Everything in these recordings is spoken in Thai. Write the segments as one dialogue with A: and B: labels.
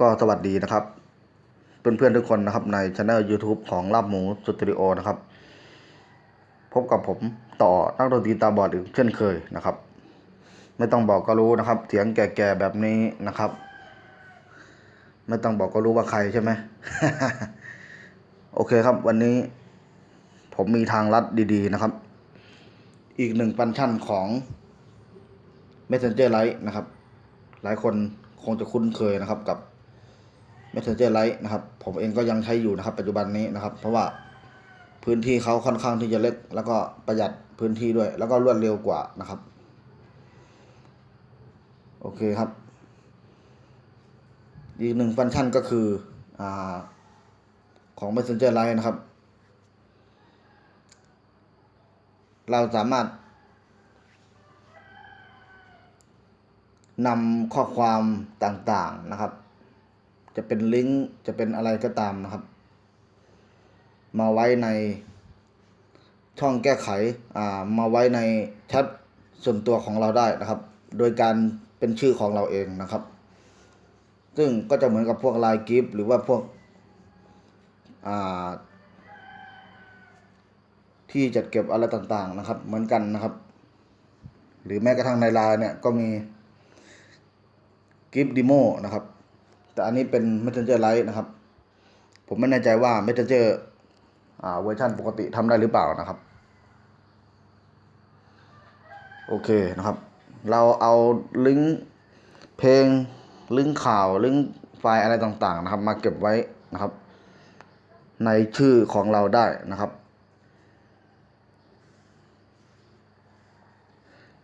A: ก็สวัสดีนะครับ เพื่อนๆทุกคนนะครับในช anel YouTube ของลาบหมูสตูดิโอนะครับ พบกับผมต่อนักดนตรีตาบอดอีกเช่นเคยนะครับ ไม่ต้องบอกก็รู้นะครับ เสียงแก่ๆแบบนี้นะครับ ไม่ต้องบอกก็รู้ว่าใครใช่ไหมโอเคครับ วันนี้ ผมมีทางลัดดีๆนะครับ อีกหนึ่งฟังก์ชันของ Messenger Lite นะครับ หลายคนคงจะคุ้นเคยนะครับกับ Messenger Lite นะครับ ผมเองก็ยังใช้อยู่นะครับ ปัจจุบันนี้นะครับ เพราะว่าพื้นที่เขาค่อนข้างที่จะเล็ก แล้วก็ประหยัดพื้นที่ด้วย แล้วก็รวดเร็วกว่านะครับ โอเคครับ อีกหนึ่งฟังก์ชันก็คืออ่าของ Messenger Lite นะครับ เราสามารถนำข้อความต่างๆนะครับ จะเป็นลิงก์ จะเป็นอะไรก็ตามนะครับ มาไว้ในช่องแก้ไข อ่า มาไว้ในแชทส่วนตัวของเราได้นะครับ โดยการเป็นชื่อของเราเองนะครับ ซึ่งก็จะเหมือนกับพวกไลน์กิฟหรือว่าพวก อ่า ที่จัดเก็บอะไรต่างๆนะครับ เหมือนกันนะครับ หรือแม้กระทั่งในไลน์เนี่ยก็มีกิฟต์ด m โมนะครับ แต่อันนี้เป็น Messenger Lite นะครับ ผมไม่แน่ใจว่า Messenger อ่าเวอร์ชันปกติทำได้หรือเปล่านะครับ โอเคนะครับ เราเอาลิงก์เพลงลิงก์ข่าวลิงก์ไฟล์อะไรต่างๆนะครับ มาเก็บไว้นะครับ ในชื่อของเราได้นะครับ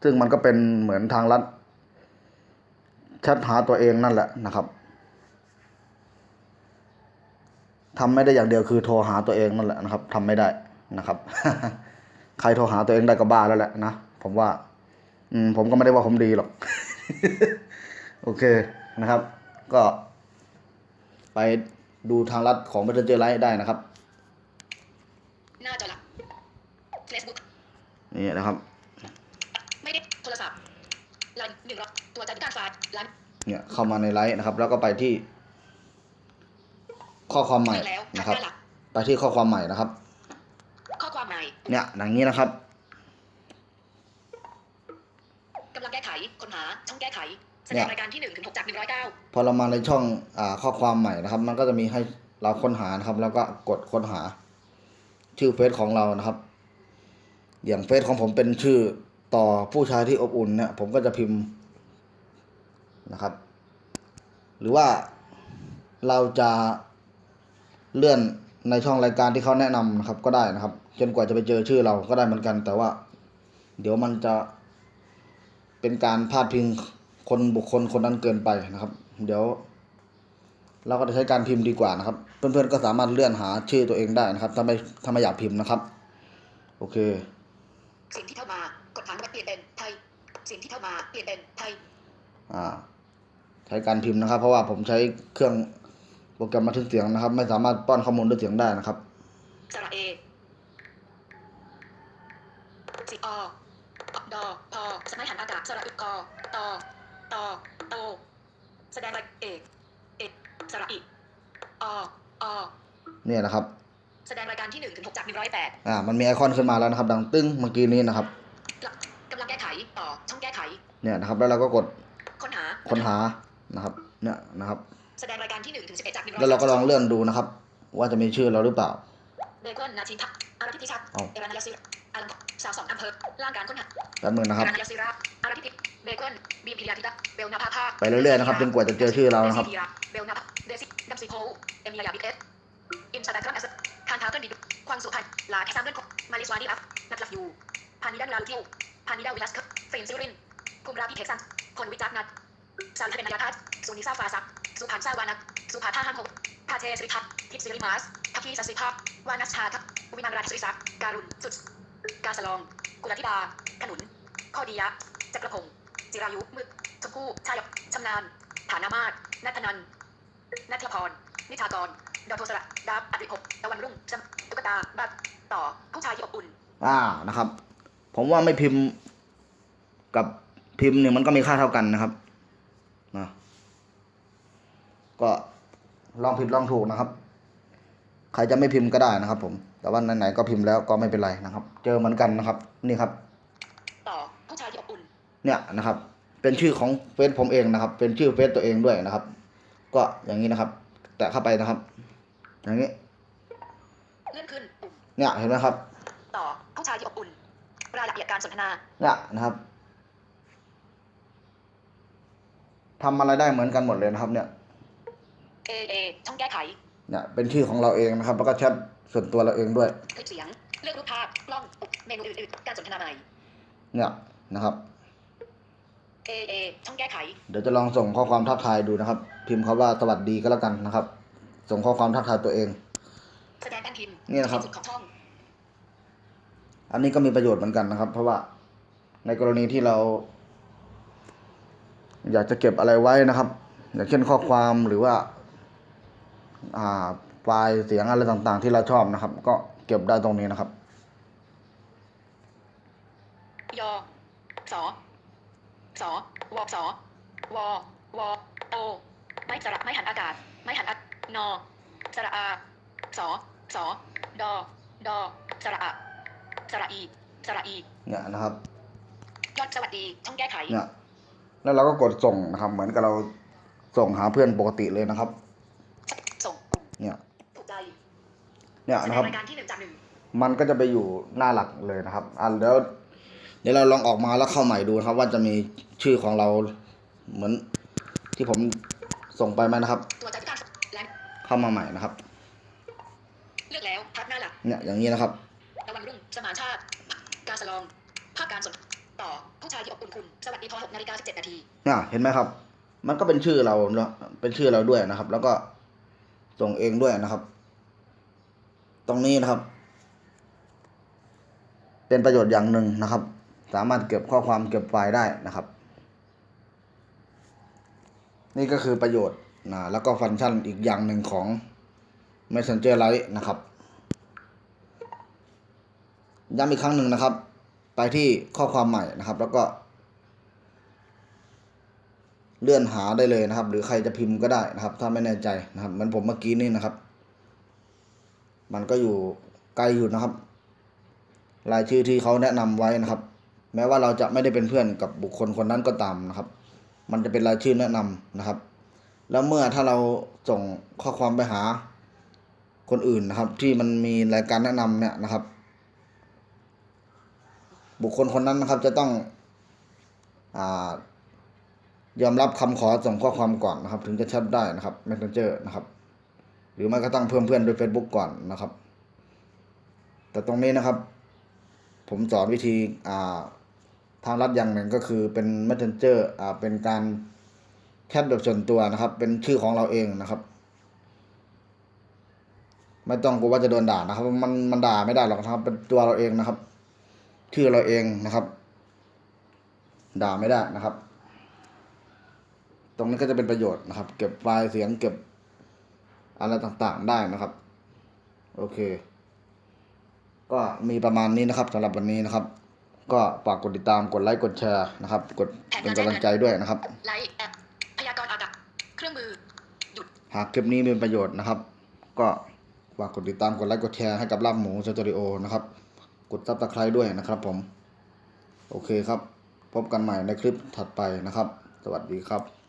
A: ซึ่งมันก็เป็นเหมือนทางลัดแชทหาตัวเองนั่นแหละนะครับ ทำไม่ได้อย่างเดียวคือโทรหาตัวเองนั่นแหละนะครับทำไม่ได้นะครับ ใครโทรหาตัวเองได้ก็บ้าแล้วแหละนะผมว่า อืม ผมก็ไม่ได้ว่าผมดีหรอก โอเคนะครับ ก็ ไปดูทางลัดของ Messenger Lite ได้นะครับ
B: หน้าจอหลัก Facebook
A: นี่นะครับ
B: ไม่ได้โทรศัพท์ไลน์หนึ่งร้อยตัวจัดการไฟล์ไลน์
A: เนี่ยเข้ามาในไลฟ์นะครับ แล้วก็ไปที่ ข้อความใหม่
B: แล้ว
A: นะครับ
B: หน้าหลัก
A: ไปที่ข้อความใหม่นะครับ
B: ข้อความใหม่
A: เนี่ยอย่างนี้นะครับ
B: กำลังแก้ไขค้นหาช่องแก้ไขแส
A: เนี่
B: ดง
A: ย
B: รายการที่หนึ่งถึงหกจากหนึ่งร้อยเก้า
A: พอเรามาในช่องอาข้อความใหม่นะครับ มันก็จะมีให้เราค้นหานะครับ แล้วก็กดค้นหา ชื่อเฟซของเรานะครับ อย่างเฟซของผมเป็นชื่อต่อผู้ชายที่อบอุ่นเนี่ยผมก็จะพิมพ์นะครับ หรือว่าเราจะ เลื่อนในช่องรายการที่เขาแนะนำนะครับ ก็ได้นะครับ จนกว่าจะไปเจอชื่อเราก็ได้เหมือนกัน แต่ว่า เดี๋ยวมันจะเป็นการพาดพิงคนบุคคลคนนั้นเกินไปนะครับ เดี๋ยว เราก็จะใช้การพิมพ์ดีกว่านะครับ เพื่อนๆก็สามารถเลื่อนหาชื่อตัวเองได้นะครับถ้าไม่ถ้าไม่อยากพิมพ์นะครับ โอเค
B: สิ่งที่เข้ามากดถามว่าเปลี่ยนเป็นไทย สิ่งที่เข้ามาเปลี่ยนเป็นไทย
A: อ่า ใช้การพิมพ์นะครับ เพราะว่าผมใช้เครื่อง โปรแกรมบันทึกเสียงนะครับ ไม่สามารถป้อนข้อมูลด้วยเสียงได้นะครับ
B: สระเอสิอดอพอสมัยหันอากาศสระอึกกอตอตอโตแสดงรายเอกเอกสระอิออ
A: เนี่ยนะครับ
B: แสดงรายการที่หนึ่งถึงหกจากหนึ่งร้อยแปด
A: อ่า มันมีไอคอนขึ้นมาแล้วนะครับ ดังตึ้งเมื่อกี้นี้นะครับ
B: กำลังแก้ไขต่อช่องแก้ไข
A: เนี่ยนะครับ แล้วเราก็กด
B: ค้นหา
A: ค้นหา นะครับ เนี่ยนะครับ
B: แสดงรายการที่หนึ่งถึงสิบเอ็ดจากหนึ่งร้อย
A: แล้วเราก็ลองเลื่อนดูนะครับ ว่าจะมีชื่อเราหรือเปล่า
B: เบคอนนาชินทักอาราธิพิชัด
A: เอา
B: เอรานายาซิอันสาวสองอำเภอล่างการค้นหา
A: แป๊บนึงนะครับ
B: เอรานายาซิราอาราธิพิเบคอนบีมพิยาธิดาเบลนาภาภาค
A: ไปเรื่อยๆนะครับจนกว่าจะเจอชื่อเรานะครับ
B: เดซิธีเบลนาภาเดซิดัมซิโพเอมิลายาบิเอสอิมสตาแกรมแอสคานทาเกิลดิควังสุพรรณลาแคซัมเกิลมาลิสวานีอัพนัทลัฟยูพานิดันลาลูทิวพานิดาวิลัสเฟรมซิรินภูมิราพิเท็กซันพลวิจักนัทซาลิเบนนายาทัศสุนิซาฟาซัก สุพันซาวานักสุภาท่าฮังคงพาเทสริทัศพิตซิริมาสทัพพีสัสิภาพวานัสชาทัพวิมันราชสุริศักการุณสุดกาสลอง กุลธิดาขนุนข้อดียะจักรพงศ์จิรายุมึกชมพู่ชายกชำนาญฐานามาศนัทนันนัทพร นิชากรดาวโทสระดาบอดิภพตะวันรุ่งจำตุ๊กตาบัตต่อผู้ชายที่อบอุ่น
A: อ่านะครับ ผมว่าไม่พิมพ์กับพิมพ์เนี่ยมันก็มีค่าเท่ากันนะครับ ก็ลองผิดลองถูกนะครับ ใครจะไม่พิมพ์ก็ได้นะครับ ผม แต่ว่าไหนๆก็พิมพ์แล้วก็ไม่เป็นไรนะครับ เจอเหมือนกันนะครับ นี่ครับ
B: ต่อผู้ชายที่อบอุ่น
A: เนี่ยนะครับ เป็นชื่อของเฟซผมเองนะครับ เป็นชื่อเฟซตัวเองด้วยนะครับ ก็อย่างนี้นะครับ แตะเข้าไปนะครับ อย่างนี้
B: เลื่อนขึ้นปุ่ม
A: เนี่ยเห็นไหมครับ
B: ต่อผู้ชายที่อบอุ่นรายละเอียดการสนทนา
A: เนี่ยนะครับทำอะไรได้เหมือนกันหมดเลยนะครับเนี่ย
B: A A ช่องแก้ไข
A: เนี่ยเป็นชื่อของเราเองนะครับ แล้วก็แชทส่วนตัวเราเองด้วย
B: คลิปเสียงเลือกรูปภาพกล้องปุ่มเมนูอื่นๆการสนทนาใหม่
A: เนี่ยนะครับ
B: A A ช่องแก้ไข
A: เดี๋ยวจะลองส่งข้อความทักทายดูนะครับ พิมพ์คาว่าสวัสดีก็แล้วกันนะครับ ส่งข้อความทักทายตัวเอง
B: แสดงการพิมพ์
A: นี่นะครับ
B: ที่สุดของช่อง
A: อันนี้ก็มีประโยชน์เหมือนกันนะครับ เพราะว่าในกรณีที่เรา อยากจะเก็บอะไรไว้นะครับ อย่างเช่นข้อความหรือว่า อ่าไฟล์เสียงอะไรต่างๆ ที่เราชอบนะครับ ก็เก็บได้ตรงนี้นะครับ
B: ยอสอสอวอสอวอวอโอไม่สระไม่หันอากาศ ไม่หันอานอสระอาสอสอดอดอสระอะสระอีสระอี
A: เนี่ยนะครับ
B: ยอดสวัสดีช่องแก้ไข
A: เนี่ยแล้วเราก็กดส่งนะครับ เหมือนกับเราส่งหาเพื่อนปกติเลยนะครับ
B: ส่งปุ่ม
A: เนี่ย
B: ถูกใจ
A: เนี่ย
B: แสด
A: นะ
B: ง
A: ครับ
B: รายการที่หนึ่งจากหนึ่ง
A: มันก็จะไปอยู่หน้าหลักเลยนะครับอะเดี๋ยวเดี๋ยวเราลองออกมาแล้วเข้าใหม่ดูนะครับ ว่าจะมีชื่อของเราเหมือนที่ผมส่งไปไหมนะครับ
B: ตัวใจพิการแรง
A: เข้ามาใหม่นะครับ
B: เลือกแล้วพักหน้าหลัก
A: เนี่ยอย่างนี้นะครับ
B: ตะวันรุ่งสมานชาติ การสลอง ภาพการสนต่อผู้ชายที่อบอุ่นคุณ สวัสดีพอ6นาฬิกา17นาที
A: น่ะเห็นไหมครับ มันก็เป็นชื่อเราเนาะเป็นชื่อเราด้วยนะครับ แล้วก็ ส่งเองด้วยนะครับ ตรงนี้นะครับ เป็นประโยชน์อย่างหนึ่งนะครับ สามารถเก็บข้อความเก็บไฟล์ได้นะครับ นี่ก็คือประโยชน์นะแล้วก็ฟังก์ชันอีกอย่างหนึ่งของ Messenger Lite นะครับย้ำอีกครั้งหนึ่งนะครับ ไปที่ข้อความใหม่นะครับ แล้วก็ เลื่อนหาได้เลยนะครับ หรือใครจะพิมพ์ก็ได้นะครับ ถ้าไม่แน่ใจนะครับมือนผมเมื่อกี้นี่นะครับ มันก็อยู่ไกลอยู่นะครับ รายชื่อที่เขาแนะนำไว้นะครับ แม้ว่าเราจะไม่ได้เป็นเพื่อนกับบุคคลคนนั้นก็ตามนะครับ มันจะเป็นรายชื่อแนะนำนะครับ แล้วเมื่อถ้าเราส่งข้อความไปหาคนอื่นนะครับ ที่มันมีรายการแนะนำเนี่ยนะครับ บุคคลคนนั้นนะครับจะต้องอ่า ยอมรับคำขอส่งข้อความก่อนนะครับ ถึงจะแชทได้นะครับ Messenger นะครับ หรือไม่ก็ตั้งเพิ่มเพื่อนด้วย Facebook ก่อนนะครับ แต่ตรงนี้นะครับ ผมสอนวิธีอ่าทางลัดอย่างหนึ่งก็คือเป็น Messenger อ่าเป็นการแชทแบบส่วนตัวนะครับ เป็นชื่อของเราเองนะครับ ไม่ต้องกลัวว่าจะโดนด่านะครับ มันมันด่าไม่ได้หรอกนะครับ เป็นตัวเราเองนะครับ ชื่อเราเองนะครับ ด่าไม่ได้นะครับ ตรงนี้ก็จะเป็นประโยชน์นะครับ เก็บไฟล์เสียงเก็บอะไรต่างๆได้นะครับ โอเค ก็มีประมาณนี้นะครับสำหรับวันนี้นะครับ ก็ฝากกดติดตามกดไลค์กดแชร์นะครับ กดเป็นกำลังใจด้วยนะครับ
B: ไลท์แอปพยากรณ์อากาศเครื่องมือหยุด
A: หากคลิปนี้มีประโยชน์นะครับ ก็ฝากกดติดตามกดไลค์กดแชร์ให้กับลาบหมูสตูดิโอนะครับ กดซับสไครต์ด้วยนะครับผม โอเคครับ พบกันใหม่ในคลิปถัดไปนะครับ สวัสดีครับ